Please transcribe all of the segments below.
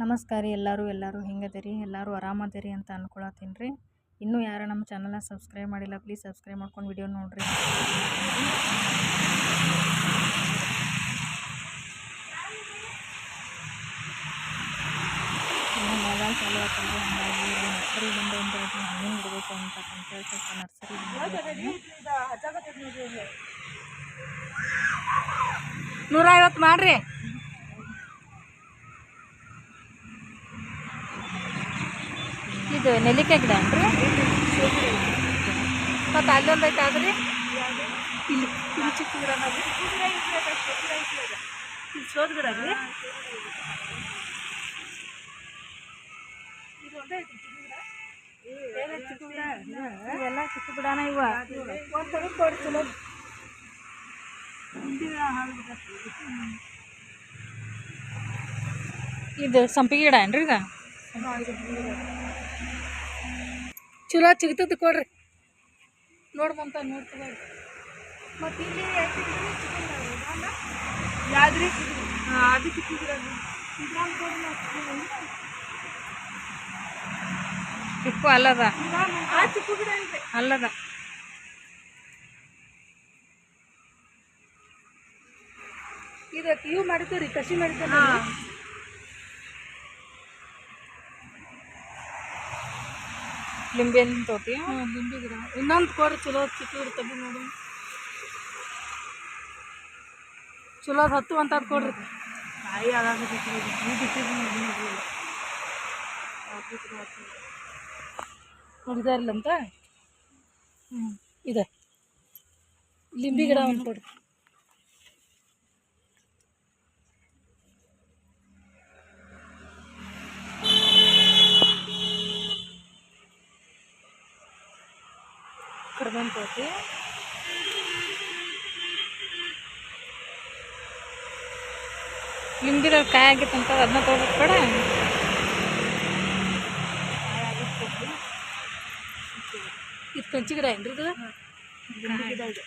ನಮಸ್ಕಾರ ರೀ ಎಲ್ಲರೂ ಎಲ್ಲರೂ ಹೆಂಗದಿರಿ? ಎಲ್ಲರೂ ಆರಾಮದಿರಿ ಅಂತ ಅನ್ಕೊಳತ್ತೀನಿ ರೀ. ಇನ್ನೂ ಯಾರು ನಮ್ಮ ಚಾನಲ್ನ ಸಬ್ಸ್ಕ್ರೈಬ್ ಮಾಡಿಲ್ಲ ಪ್ಲೀಸ್ ಸಬ್ಸ್ಕ್ರೈಬ್ ಮಾಡ್ಕೊಂಡು ವಿಡಿಯೋ ನೋಡಿರಿ. ಮೊಬೈಲ್ ನರ್ಸರಿ ಅಂತ ನರ್ಸರಿ ನೂರ ಐವತ್ತು ಮಾಡ್ರಿ. ಇದು ನೆಲ್ಲಿಕಾಯಿ ಗಿಡ ಏನ್ರಿ? ಮತ್ತು ಅಲ್ಲೊಂದು ಐತೆ ಆದ್ರಿ? ಇಲ್ಲಿ ಇಲ್ಲಿ ಚಿಕ್ಕ ಗಿಡ ಇಲ್ಲಿ ಸೋದ್ ಗಿಡ ರೀ. ಇವೆಲ್ಲ ಚಿಕ್ಕ ಗಿಡನ ಇವ. ಒಂದ್ಸಲ ಕೊಡಿ ಚಲೋ. ಇದು ಸಂಪಿಗೆ ಗಿಡ ಏನ್ರಿ ಈಗ? ಚಲೋ ಚಿಗ್ತದ ಕೊಡ್ರಿ. ನೋಡ್ಬಂತ ನೋಡ್ತೀವಿ ಮತ್ತು ಇಲ್ಲಿ ಯಾವ್ದ್ರಿ ಚಿಕ್ಕು ಅಲ್ಲದ? ಅಲ್ಲದ? ಇದು ಇವು ಮಾಡಿದ್ರಿ ಕಸಿ ಮಾಡಿದ್ದೀವಿ ಲಿಂಬೆ ಹಣ್ಣಿನ ತೋತಿ ಹಾಂ ಲಿಂಬೆ ಗಿಡ. ಇನ್ನೊಂದು ಕೊಡ್ರಿ ಚಲೋ ಚಿಕ್ಕ ತಗೋ ನೋಡಿ. ಚಲೋ ಹತ್ತು ಅಂತ ಕೊಡ್ರಿ. ಕಾಯಿ ನೋಡಿದಾರಿಲ್ಲ ಅಂತ ಹ್ಞೂ ಇದೆ. ಲಿಂಬೆ ಗಿಡ ಒಂದು ಕೊಡ್ರಿ. ಕರ್ಬೇವಿನ ತೋತಿ ಲಿಂಬಿದ ಕಾಯಿ ಆಗಿತ್ತು ಅಂತ ಅದನ್ನ ತೊಗೊಬೇಕು ಕೂಡ ಇದು ಕಂಚಿ ಗಿಡ ಏನ್ರಿ ಇದು? ಇದೆ. ನೋಡಿ ಆಗಿದೆ ಐತ್ರಿ.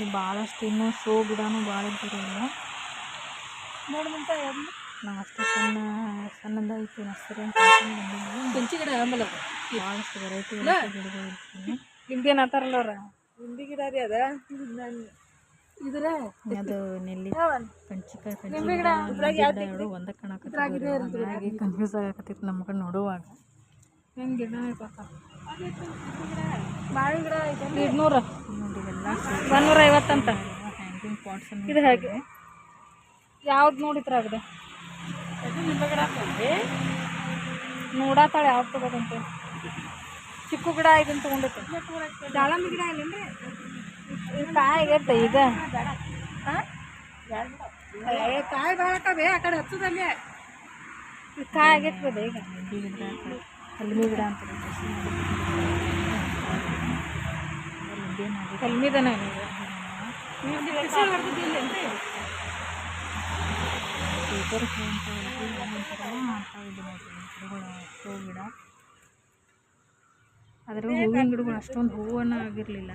ಇಲ್ಲಿ ಭಾಳಷ್ಟು ಇನ್ನೂ ಶೋ ಗಿಡನೂ ಭಾಳ ಇದ್ದೀರಿ ಇಲ್ಲ. ನೋಡ್ದಂತ ಯಾವ್ದು? ನಾವು ಅಷ್ಟು ಸಣ್ಣ ಸಣ್ಣದ ಐತಿ ನರ್ಸರಿ ಅಂತ ಕಂಚಿ ಗಿಡ ಆಮೇಲೆ ಭಾಳಷ್ಟು ವೆರೈಟಿ ವೆರೈಟಿ ಗಿಡಗಳು ಇರ್ತೀನಿ. ಲಿಂಬೆ ಅನ್ನತ್ತಾರಲ್ಲ ಅವ್ರ? ಲಿಂಬೆ ಗಿಡ ರೀ ಅದ? ಇದ್ರ? ಅದು ನೆಲ್ಲಿ ಪಂಚಿಕಾಯಿ ನಿಂಬೆ ಒಂದ ಹಾಗಾಗಿ ಕನ್ಫ್ಯೂಸ್ ಆಗಕತ್ತಿತ್ತು ನಮ್ಗೆ ನೋಡುವಾಗ. ಹೆಂಗೆ ಗಿಡ ಬಾಳೆ ಗಿಡ ಐತೆ ಒಂದೂರ ಐವತ್ತಂತ ಇದು ಹೇಗೆ ಯಾವ್ದು ನೋಡಿದ್ರೆ ಅಂತಂದ್ರೆ ನೋಡತ್ತಾಳೆ ಯಾವ್ದು ತಗೋದಂತೆ ಚಿಕ್ಕ ಗಿಡ ಇದನ್ನು ತೊಗೊಂಡೈತೆ ದಾಳಂಬಿ ಗಿಡ ಇಲ್ಲೇನ್ರಿ ಕಾಯಿ ಆಗೈತೆ ಈಗ ಕಾಯಿ ಬಾಳಕವೆ ಆ ಕಡೆ ಹಚ್ಚದಲ್ಲಿ ಕಾಯಿ ಆಗೈತೆ ಈಗ ಕಲ್ಮಿ ಗಿಡ ಅಂತ ಕಲ್ಮಿದನ ಪೇಪರ್ ಗಿಡಗಳು ಗಿಡ. ಅದ್ರ ಹೂವಿನ ಗಿಡಗಳು ಅಷ್ಟೊಂದು ಹೂವನ್ನ ಆಗಿರ್ಲಿಲ್ಲ.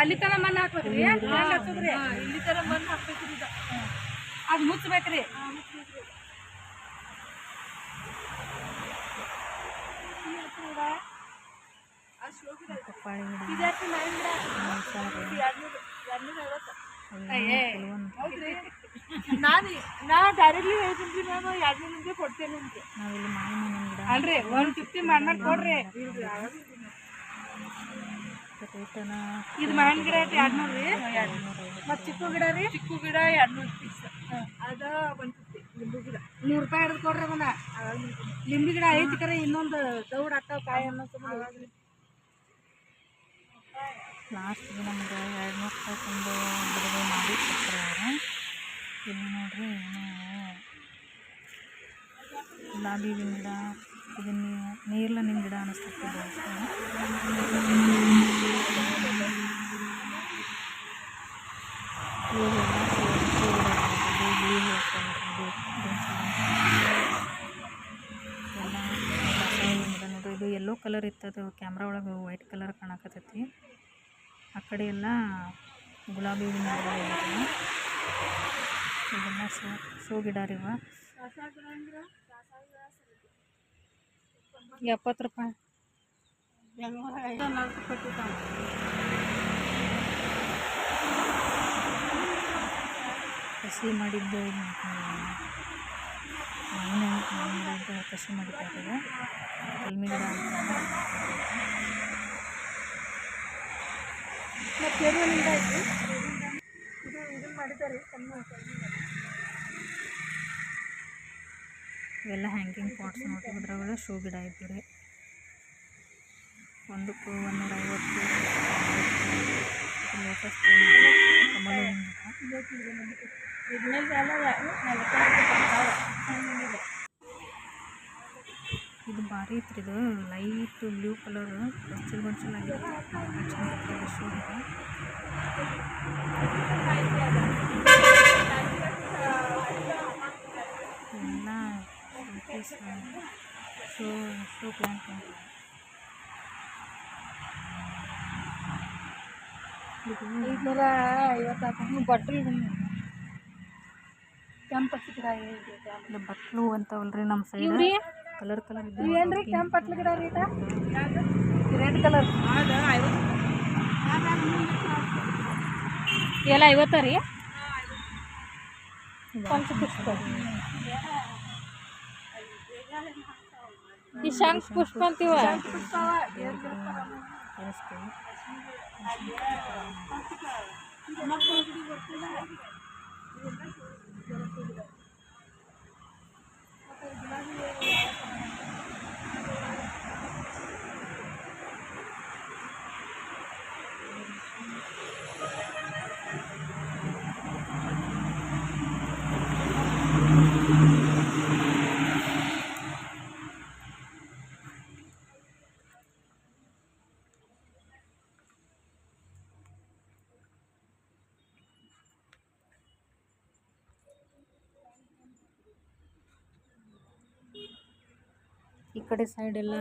ಅಲ್ಲಿ ತನ ಮಣ್ಣು ಹಾಕ್ಬೇಕ್ರಿ ಮಣ್ಣು ಇಲ್ಲಿ ತನ ಮಣ್ಣು ಹಾಕ್ಬೇಕ್ರಿ ಅದು ಮುಚ್ಚಬೇಕ್ರಿ ಪಪ್ಪಾಳಿ ಗಿಡ. ನಾನು ನಾ ಡೈರೆಕ್ಟ್ಲಿ ಹೇಳ್ತೀನಿ ನಾನು ಎರಡು ನಿಮಗೆ ಕೊಡ್ತೇನೆ ಅಂತ ನಾವಿಲ್ಲಿ ಮಾವಿನ ಹಣ್ಣಿನ ಗಿಡ. ಅಲ್ರಿ ಒನ್ ಫಿಫ್ಟಿ ಮಾಡಿ ಕೊಡ್ರಿ. ಇದು ಮಾವಿನ ಗಿಡ ಐತಿ ಎರಡು ನೂರು ರೀ ಮತ್ತು ಚಿಕ್ಕು ಗಿಡ ರೀ? ಚಿಕ್ಕು ಗಿಡ ಎರಡು ನೂರು ಅದ ಒನ್ ಫಿಫ್ಟಿ ಲಿಂಬು ಗಿಡ. ನೂರು ರೂಪಾಯಿ ಹಿಡಿದು ಕೊಡ್ರಿ ಅವನ ಲಿಂಬು ಗಿಡ ಐತಿ ಕರೆ ಇನ್ನೊಂದು ದೌಡ್ ಅಕ್ಕ ಕಾಯಿ ಅನ್ನೋ ಸಂಬಂಧ ಲಾಸ್ಟ್ಗೆ ನಮ್ಗೆ ಎರಡು ನೂರು ರೂಪಾಯಿ ತಂದು ಬಿಡುಗಡೆ ಮಾಡಿ ಕೊಟ್ಟರು ಅವರು ಇಲ್ಲಿ ನೋಡ್ರಿ ಗುಲಾಬಿ ಹೂವಿನ ಗಿಡ, ಇದನ್ನ ನೀರ್ಲ ನಿನ್ನ ಗಿಡ ಅನ್ನಿಸ್ತಿತ್ತು ಎಲ್ಲೋ ಇದು ಕಲರ್ ಇತ್ತದು ಕ್ಯಾಮ್ರಾ ಒಳಗೆ ವೈಟ್ ಕಲರ್ ಕಾಣಕತ್ತೈತಿ. ಆ ಕಡೆ ಎಲ್ಲ ಗುಲಾಬಿ ಹೂವಿನ ಗಿಡಗಳು ಇದಾವೆ. ಇದೆಲ್ಲ ಶೋ ಶೋ ಗಿಡ ರೀ ಇವ ಎಪ್ಪತ್ತು ರೂಪಾಯಿ. ಕಸಿ ಮಾಡಿದ್ದು ಮಾವಿನದ್ದು ಕಸಿ ಮಾಡಿದ್ದಾರೆ ಕಲ್ಮಿ ಗಿಡ ಇವೆಲ್ಲ ಹ್ಯಾಂಗಿಂಗ್ ಪಾಟ್ಸ್ ನೋಡ್ರಿ ಅದ್ರಾಗೆಲ್ಲ ಶೋ ಗಿಡ ಇದ್ದು ರೀ ಒಂದಕ್ಕೂ ಒಂದೂರ ಐವತ್ತು. ಲೋಟಸ್ ಕಮಲ ಇದು ಭಾರಿ ಐತ್ರಿ ಇದು. ಲೈಟ್ ಬ್ಲೂ ಕಲರ್ ಗೊಂಚಲು ಗೊಂಚಲು ಆಗೈತೆ ಶೋ ಗಿಡ ಎಲ್ಲ ಶೋಕೇಸ್ ಶೋ ಶೋ ಪ್ಲಾಂಟ್ ಇದು ಐದುನೂರ ಐವತ್ತು ಬಟ್ಲು ಕೆಂಪು ಬಟ್ಲು ಅಂತವಲ್ರಿ ನಮ್ಮ ಸೈಡ್ ಕಲರ್ ಕಲರ್ ಏನ್ರಿ ಕೆಂಪು ಬಟ್ಲು ಗಿಡ ರೀ ರೆಡ್ ಕಲರ್ ಎಲ್ಲ ಐವತ್ತ ರೀ ಪಂಚಪುಷ್ಪ ಈ ಶಂಖ ಪುಷ್ಪ ಅಂತೀವ ಈ ಕಡೆ ಸೈಡ್ ಎಲ್ಲ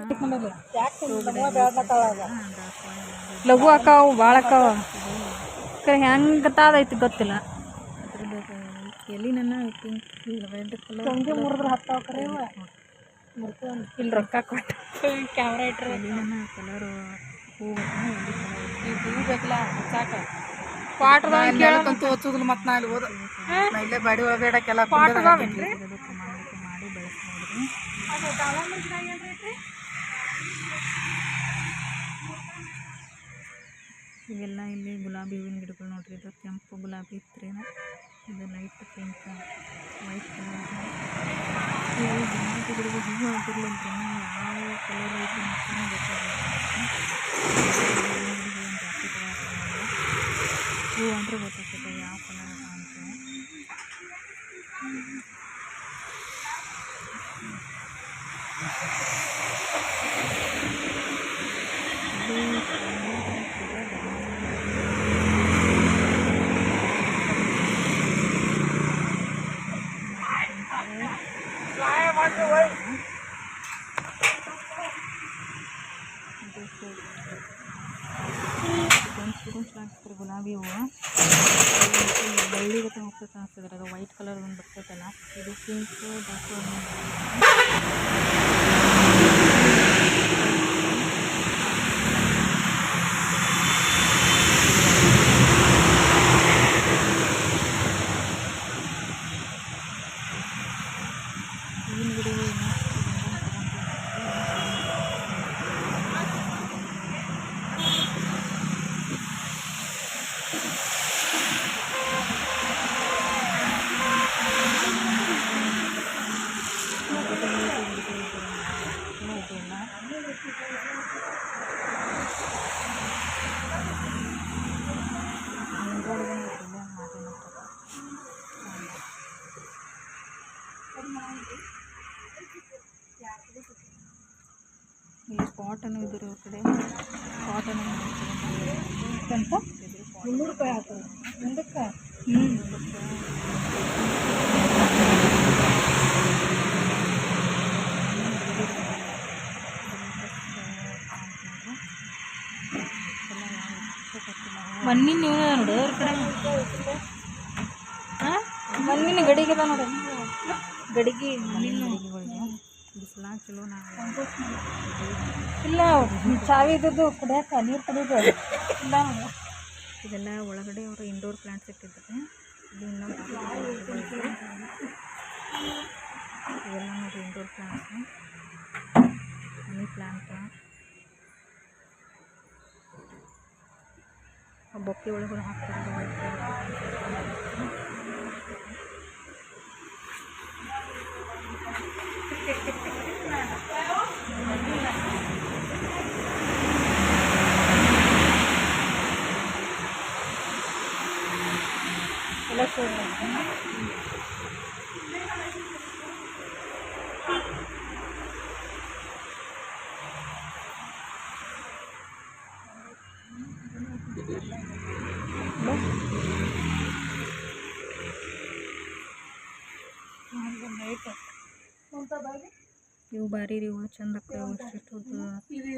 ಲಘು ಅಕ್ಕಾವು ಭಾಳ ಅಕ್ಕಾವ ಕರೆ ಹೆಂಗೆ ತಾದೈತಿ ಗೊತ್ತಿಲ್ಲ. ಎಲ್ಲಿ ನನ್ನ ಪಿಂಕ್ ರೆಡ್ ಕಲರ್ ಮುರಿದ್ರೆ ಹತ್ತಾವ ಕರೆ ಇಲ್ಲಿ ರೊಕ್ಕ ಕೊಟ್ಟು ಕ್ಯಾಮ್ರಾ ಇಟ್ರ. ಕಲರ್ ಹೂ ಬೇಕಲ್ಲ ಸಾಕ. ಹಚ್ಚುದಿಲ್ಲ ಮತ್ತೆ ನಾ ಅಲ್ಲಿ ಹೋದ ಇಲ್ಲೇ ಬಾಡಿ ಒಳಗಡೆ ಕೆಲ ತೆಗೆದು ಪ್ರಮಾಣಕ್ಕೆ ಮಾಡಿ ಬೆಳೆಸ್ಬೋದ್ರಿ ಇವೆಲ್ಲ ಇಲ್ಲಿ ಗುಲಾಬಿ ಹೂವಿನ ಗಿಡಗಳು ನೋಡ್ರಿ, ಇದು ಕೆಂಪು ಗುಲಾಬಿ ಇತ್ತು ಇದು. ಲೈಟ್ ಪಿಂಕ್ ವೈಟ್ ಕಲರ್ ಗುಲಾಬಿ ಗಿಡಗಳು ಹೂವು ಆಗಿರ್ಲಿಲ್ಲ ಯಾವ ಕಲರ್ ಐತಿ ಅಂತಲೇ ಗೊತ್ತಾಗಲ್ಲ ಹೂವು ಅಂದ್ರೆ ಗೊತ್ತಾಗ್ತದೆ. ಮಣ್ಣಿನ ನೀವು ನೋಡು ಅವ್ರ ಕಡೆ. ಮಣ್ಣಿನ ಗಡಿಗೆ ಅದ ನೋಡು. ಗಡಿಗೆ ಮಣ್ಣಿನ ಬಿಸಿಲಾಗ ಚಲೋ ನಾವು ಇಲ್ಲ ಚಾವಿ ಇದ್ದದ್ದು ಕುಡಿಯಕ್ಕೆ ನೀರು ಕುಡಿಯೋದು ಇಲ್ಲ ನೋಡು. ಇದೆಲ್ಲ ಒಳಗಡೆ ಅವರು ಇಂಡೋರ್ ಪ್ಲಾಂಟ್ಸ್ ಇಟ್ಟಿದ್ದಾರೆ. ಇದು ಇನ್ನೊಂದು ಇವೆಲ್ಲ ನೋಡಿ indoor plants money plant bouquet ಒಳಗಡೆ ಹಾಕ್ತಾರೆ white colour. ಎಲ್ಲ ಸೇರಿ ಇವು ಭಾರಿ ರೀ ಇವು ಚಂದ ಅಕ್ಕ ಇಷ್ಟು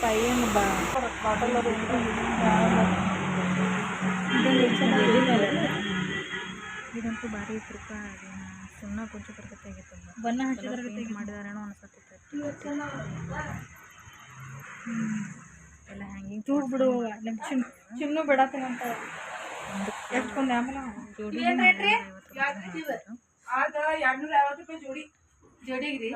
ಪೈಯನ್ ಬಾಟಲ್ ಇದಂತೂ ಭಾರಿ ಇತ್ರಪ್ಪ ಸುಣ್ಣ ಕೊಂಚ ಬರ್ತೈತೆ ಆಗಿತ್ತಲ್ಲ ಬಣ್ಣ ಹಚ್ಚಿದ್ರೆ ಮಾಡಿದಾರೇನೋ ಅನ್ಸತ್ತೈತೆ ಎಲ್ಲ ಹ್ಯಾಂಗಿಂಗ್ ಚೂಡ್ ಬಿಡು ಚಿನ್ನು ಬಿಡತ್ತೀನಿ ಅಂತ ಎಷ್ಟ್ಕೊಂಡೆ ಆಮೇಲೆ ಜೋಡಿ ಆಗ ಎರಡ್ನೂರ ಐವತ್ತು ರೂಪಾಯಿ ಜೋಡಿ ಜೋಡಿಗೆ ರೀ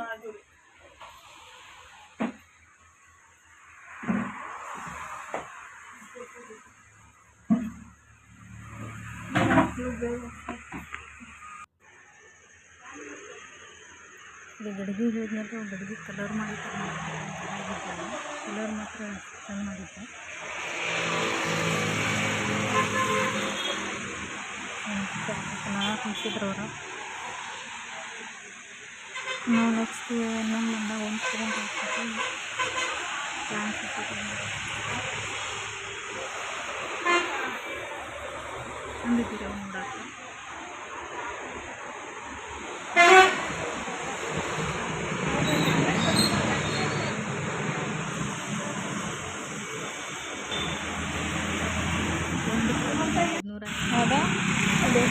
ಇದು ಗಡಿಗೆ ಹೋದ್ಮೇಲೆ ಗಡಿಗೆ ಕಲರ್ ಮಾಡಿರ್ತಾರೆ ಕಲರ್ ಮಾತ್ರ ಚಂದ ಮಾಡಿದ್ದೆ ಮುಗಿಸಿದ್ರು ಅವರು. ನಾವು ನೆಕ್ಸ್ಟ್ ಇನ್ನೊಂದು ಒಂದು ಸ್ಟೂಡೆಂಟ್ ಪ್ಲಾನ್ಸ್ ಚಂದಿದ್ದೀರಿ ಅವ್ನು ನೋಡೋಕ್ಕೆ ನೂರ ಹೌದಾ ಅದೇ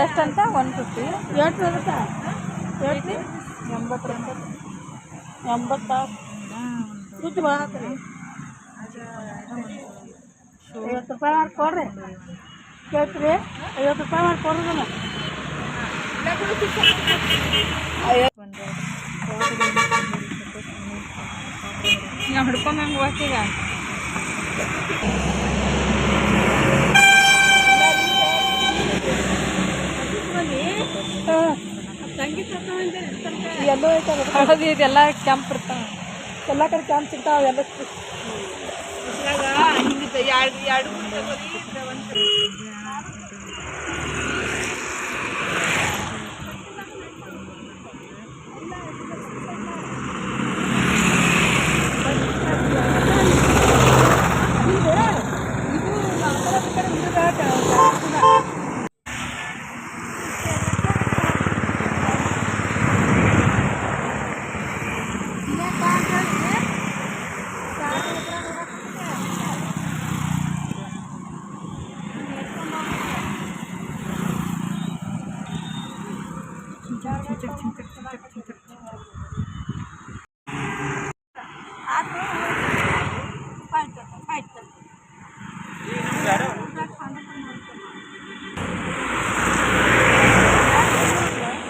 ಎಷ್ಟಂತ ಒನ್ ಫಿಫ್ಟಿ ಎಷ್ಟು ಬರುತ್ತೆ ಎಷ್ಟು? ಎಂಬತ್ತು ಎಂಬತ್ತ ರುಚಿ ಭಾಳ ಐವತ್ತು ರೂಪಾಯಿ ಮಾಡಿ ಕೊಡ್ರಿ. ಕೇಳ್ತೀರಿ? ಐವತ್ತು ರೂಪಾಯಿ ಮಾಡಿ ಕೊಡ್ರಿ ನಾವು ಹಿಡ್ಕೊಂಬಂಗೆ ಹೋಗ್ತೀಗ ಎಲ್ಲೋ ಐತಲ್ಲ ಹಳದಿ ಇದೆಲ್ಲ ಕೆಂಪು ಇರ್ತಾವೆ. ಎಲ್ಲ ಕಡೆ ಕೆಂಪ್ ಸಿಗ್ತಾವೆ ಎಲ್ಲ ಎರಡು ಚಿಂಚಕ್